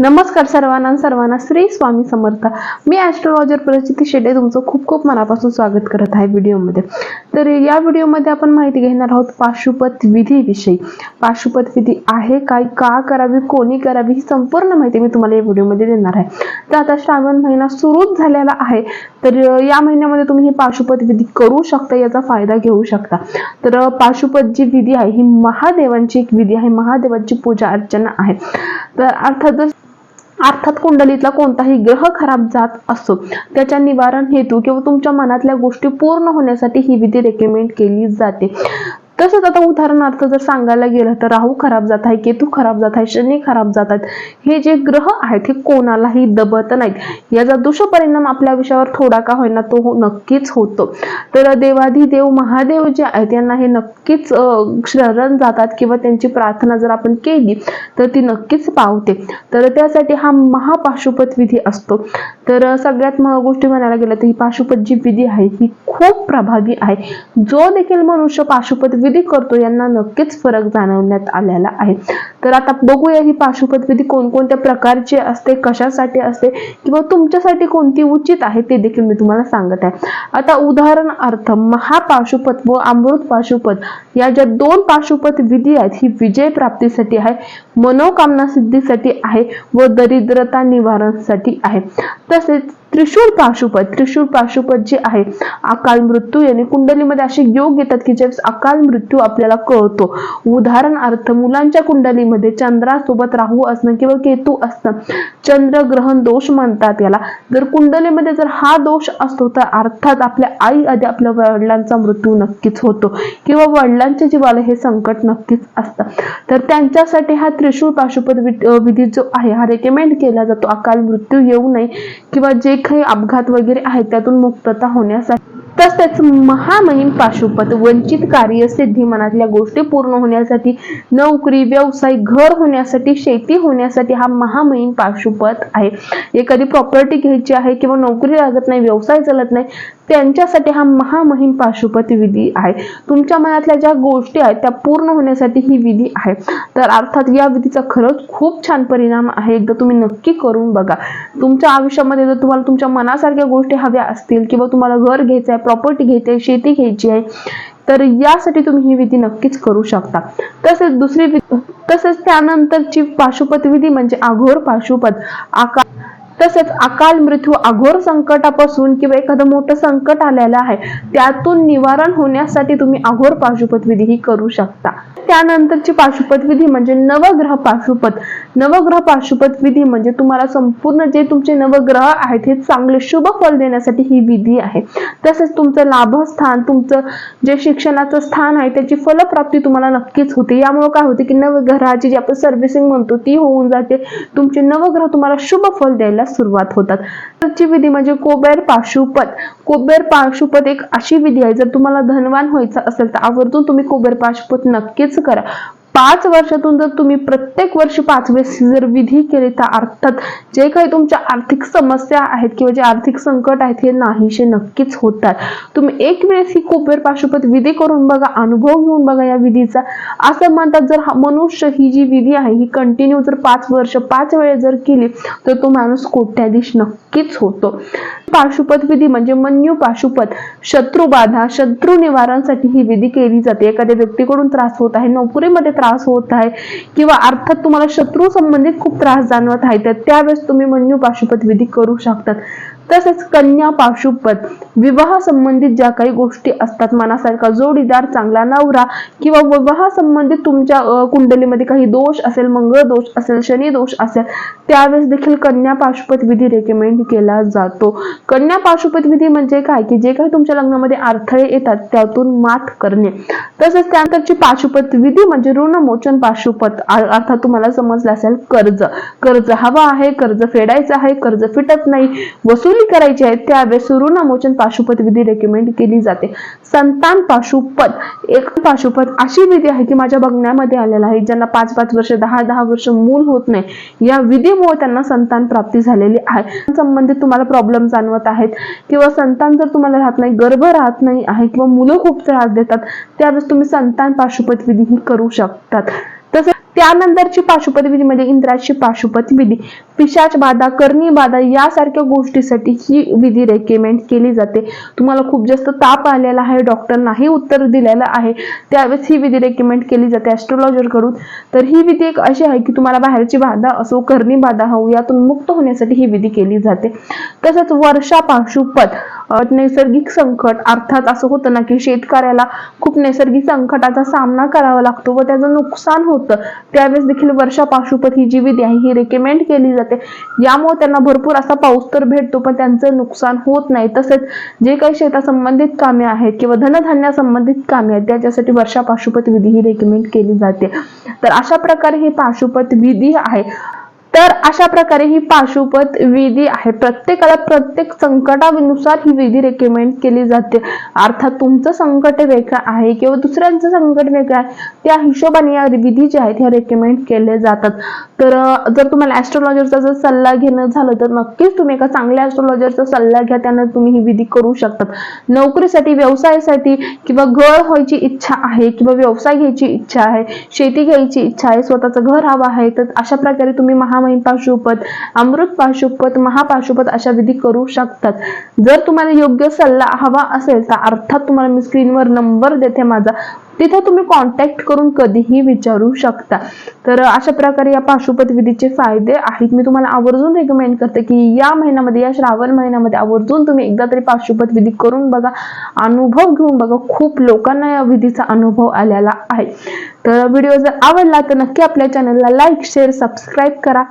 नमस्कार सर्वांना सर्वांना श्री स्वामी समर्थ. मी ॲस्ट्रोलॉजर परिस्थिती शेडे तुमचं खूप खूप मनापासून स्वागत करत आहे व्हिडिओमध्ये. तर या व्हिडिओमध्ये आपण माहिती घेणार आहोत पाशुपत विधीविषयी. पाशुपत विधी आहे काय का करावी कोणी करावी ही संपूर्ण माहिती मी तुम्हाला या व्हिडिओमध्ये देणार आहे. तर आता श्रावण महिना सुरूच झालेला आहे तर या महिन्यामध्ये तुम्ही ही पाशुपत विधी करू शकता याचा फायदा घेऊ शकता. तर पाशुपत जी विधी आहे ही महादेवांची एक विधी आहे महादेवांची पूजा अर्चना आहे. तर अर्थातच अर्थात कुंडलीतला कोणताही ग्रह खराब जात असो त्याच्या निवारण हेतू किंवा तुमच्या मनातल्या गोष्टी पूर्ण होण्यासाठी ही विधी रेकमेंड केली जाते. तसंच आता उदाहरणार्थ जर सांगायला गेलं तर राहू खराब जात आहे केतू खराब जात आहे शनी खराब जात आहेत हे जे ग्रह आहेत हे कोणालाही दबत नाहीत. याचा दुष्परिणाम आपल्या विषयावर थोडा का होईना तो हो- नक्कीच होतो. तर देवाधिदेव महादेव जे आहेत यांना हे नक्कीच शरण जातात किंवा त्यांची प्रार्थना जर आपण केली तर ती नक्कीच पावते. तर त्यासाठी हा महापाशुपत विधी असतो. तर सगळ्यात म- गोष्टी म्हणायला गेलं तर ही पाशुपत जी विधी आहे ही खूप प्रभावी आहे. जो देखील मनुष्य पाशुपत विधी करतो यांना नक्कीच फरक जाणवण्यात आलेला आहे. तर आता बघूया ही पाशुपत विधी कोणकोणत्या प्रकारची असते कशासाठी असते किंवा तुमच्यासाठी कोणती उचित आहे ते देखील मी तुम्हाला सांगत आहे. आता उदाहरणार्थ महापाशुपत व अमृत पाशुपत या ज्या दोन पाशुपत विधी आहेत ही विजय प्राप्तीसाठी आहे मनोकामना सिद्धीसाठी आहे व दरिद्रता निवारणासाठी आहे. तसेच त्रिशूळ पाशुपत त्रिशूळ पाशुपत जे आहे अकाल मृत्यू याने कुंडलीमध्ये असे योग येतात की ज्यावेळेस अकाल मृत्यू आपल्याला कळतो. उदाहरणार्थ मुलांच्या कुंडलीमध्ये चंद्रासोबत राहू असणं किंवा केतू असणं चंद्रग्रहण दोष म्हणतात याला. जर कुंडलीमध्ये जर हा दोष असतो तर अर्थात आपल्या आई आधी आपल्या वडिलांचा मृत्यू नक्कीच होतो किंवा वडिलांच्या जीवाला हे संकट नक्कीच असतं. तर त्यांच्यासाठी हा त्रिशूळ पाशुपत विधी जो आहे हा रेकमेंड केला जातो. अकाल मृत्यू येऊ नये किंवा जे काही अपघात वगैरे आहेत त्यातून मुक्तता होण्यासाठी. तसेच महामहिम पाशुपत वंचित कार्यसिद्धी मनातल्या गोष्टी पूर्ण होण्यासाठी नोकरी व्यवसाय घर होण्यासाठी शेती होण्यासाठी हा महामहिम पाशुपत आहे. एखादी प्रॉपर्टी घ्यायची आहे किंवा नोकरी लागत नाही व्यवसाय चालत नाही त्यांच्यासाठी हा महामहिम पाशुपत विधी आहे. तुमच्या मनातल्या ज्या गोष्टी आहेत त्या पूर्ण होण्यासाठी ही विधी आहे. तर अर्थात या विधीचा खरंच खूप छान परिणाम आहे. एकदा तुम्ही नक्की करून बघा. तुमच्या आयुष्यामध्ये जर तुम्हाला तुमच्या मनासारख्या गोष्टी हव्या असतील किंवा तुम्हाला घर घ्यायचं आहे प्रॉपर्टी घ्यायची आहे शेती घ्यायची आहे तर यासाठी तुम्ही ही विधी नक्कीच करू शकता. तसेच दुसरी तसेच त्यानंतरची पाशुपत विधी म्हणजे आघोर पाशुपत. आकार तसेच अकाल मृत्यू अघोर संकटापासून किंवा एखादं मोठं संकट आलेलं आहे त्यातून निवारण होण्यासाठी तुम्ही अघोर पाशुपत विधी ही करू शकता. त्यानंतरची पाशुपतविधी म्हणजे नवग्रह पाशुपत. नवग्रह पाशुपत विधी म्हणजे तुम्हाला संपूर्ण जे तुमचे नवग्रह आहेत हे चांगले शुभ फल देण्यासाठी ही विधी आहे. तसेच तुमचं लाभस्थान तुमचं जे शिक्षणाचं स्थान आहे त्याची फलप्राप्ती तुम्हाला नक्कीच होते. यामुळे काय होते की नवग्रहाची जी आपण सर्व्हिसिंग म्हणतो ती होऊन जाते. तुमचे नवग्रह तुम्हाला शुभ फल द्यायला सुरुवात होतात. पुढची विधी म्हणजे कोबेर पाशुपत. कोबेर पाशुपत एक अशी विधी आहे जर तुम्हाला धनवान व्हायचं असेल तर आवर्जून तुम्ही कोबेर पाशुपत नक्कीच करा. पाच वर्षातून जर तुम्ही प्रत्येक वर्षी पाच वेळेस जर विधी केले तर अर्थात जे काही तुमच्या आर्थिक समस्या आहेत किंवा जे आर्थिक संकट आहेत हे नाहीसे नक्कीच होतात तुम्ही एक वेळेस ही कुबेर पाशुपत विधी करून बघा अनुभव घेऊन बघा या विधीचा. असं म्हणतात जर हा मनुष्य ही जी विधी आहे ही कंटिन्यू जर पाच वर्ष पाच वेळेस जर केली तर तो माणूस कोट्याधीश नक्कीच होतो. पाशुपत विधी म्हणजे मन्यू पाशुपत शत्रुबाधा शत्रू निवारणसाठी ही विधी केली जाते. एखाद्या व्यक्तीकडून त्रास होत आहे नोकरीमध्ये त्रास त्रास होत आहे किंवा अर्थात तुम्हाला शत्रू संबंधित खूप त्रास जाणवत आहे. तर त्यावेळेस तुम्ही मन्यू पाशुपत विधी करू शकतात. तसेच कन्या पाशुपत विवाह संबंधित ज्या काही गोष्टी असतात मनासारखा जोडीदार चांगला नवरा किंवा विवाह संबंधित तुमच्या कुंडलीमध्ये काही दोष असेल मंगळ दोष असेल शनी दोष असेल त्यावेळेस देखील कन्या पाशुपत विधी रेकमेंड केला जातो. कन्या पाशुपत विधी म्हणजे काय? की जे काही तुमच्या लग्नामध्ये अडथळे येतात त्यातून मात करणे. तसेच त्यानंतरची पाशुपत विधी म्हणजे ऋणमोचन पाशुपत अर्थात तुम्हाला समजलं असेल कर्ज. कर्ज हवा आहे कर्ज फेडायचं आहे कर्ज फिटत नाही. वसुली करायची आहे त्यावेळेस सुरुनामोचन पाशुपत विधी रेकमेंड केली जाते. संतान पाशुपत एक पाशुपत अशी विधी आहे की माझ्या बघण्यामध्ये आलेला आहे ज्यांना पाच पाच वर्ष दहा दहा वर्ष मूल होत नाही या विधीमुळे त्यांना संतान प्राप्ती झालेली आहे. संबंधित तुम्हाला प्रॉब्लेम जाणवत आहेत किंवा संतान जर तुम्हाला राहत नाही गर्भ राहत नाही आहे किंवा मुलं खूप त्रास देतात त्यावेळेस तुम्ही संतान पाशुपत विधी ही करू शकतात. त्यानंतरची पाशुपत विधी म्हणजे इंद्राची पाशुपत विधी. पिशाच बाधा करणी बाधा यासारख्या गोष्टीसाठी ही विधी रेकमेंड केली जाते. तुम्हाला खूप जास्त ताप आलेला आहे डॉक्टर नाही उत्तर दिलेलं आहे. त्यावेळेस ही विधी रेकमेंड केली जाते ऍस्ट्रोलॉजरकडून. तर ही विधी एक अशी आहे की तुम्हाला बाहेरची बाधा असो करणी बाधा हो यातून मुक्त होण्यासाठी ही विधी केली जाते. तसंच वर्षा पाशुपत नैसर्गिक संकट अर्थात असं होतं ना की शेतकऱ्याला खूप नैसर्गिक संकटाचा सामना करावा लागतो व त्याचं नुकसान होतं. त्यावेळेस देखील वर्षा पाशुपत ही जी विधी आहे ही रेकमेंड केली जाते. यामुळे त्यांना भरपूर असा पाऊस तर भेटतो पण त्यांचं नुकसान होत नाही. तसेच जे काही शेतासंबंधित कामे आहेत किंवा धनधान्या संबंधित कामे आहेत त्याच्यासाठी वर्षा पाशुपत विधी ही रेकमेंड केली जाते. तर अशा प्रकारे ही पाशुपत विधी आहे. तर अशा प्रकारे ही पाशुपत विधी आहे. प्रत्येकाला प्रत्येक संकटानुसार ही विधी रेकमेंड केली जाते. अर्थात तुमचं संकट वेगळं आहे किंवा दुसऱ्यांचं संकट वेगळं आहे त्या हिशोबाने या विधी ज्या आहेत ह्या रेकमेंड केले जातात. तर जर तुम्हाला ॲस्ट्रॉलॉजरचा जर सल्ला घेणं झालं तर नक्कीच तुम्ही एका चांगल्या ॲस्ट्रॉलॉजरचा सल्ला घ्या. त्यांना तुम्ही ही विधी करू शकतात. नोकरीसाठी व्यवसायासाठी किंवा घर व्हायची इच्छा आहे किंवा व्यवसाय घ्यायची इच्छा आहे शेती घ्यायची इच्छा आहे स्वतःचं घर हवं आहे तर अशा प्रकारे तुम्ही महा महामहिम पाशुपत अमृत पाशुपत महापाशुपत अशा विधी करू शकतात. जर तुम्हाला योग्य सल्ला हवा असेल तर अर्थात तुम्हाला मी स्क्रीनवर नंबर देते माझा. तिथं तुम्ही कॉन्टॅक्ट करून कधीही विचारू शकता. तर अशा प्रकारे या पाशुपत विधीचे फायदे आहेत. मी तुम्हाला आवर्जून रेकमेंड करते की या महिन्यामध्ये या श्रावण महिन्यामध्ये आवर्जून तुम्ही एकदा तरी पाशुपत विधी करून बघा. अनुभव घेऊन बघा. खूप लोकांना या विधीचा अनुभव आलेला आहे. तर व्हिडिओ जर आवडला तर नक्की आपल्या चॅनलला लाईक शेअर सबस्क्राईब करा.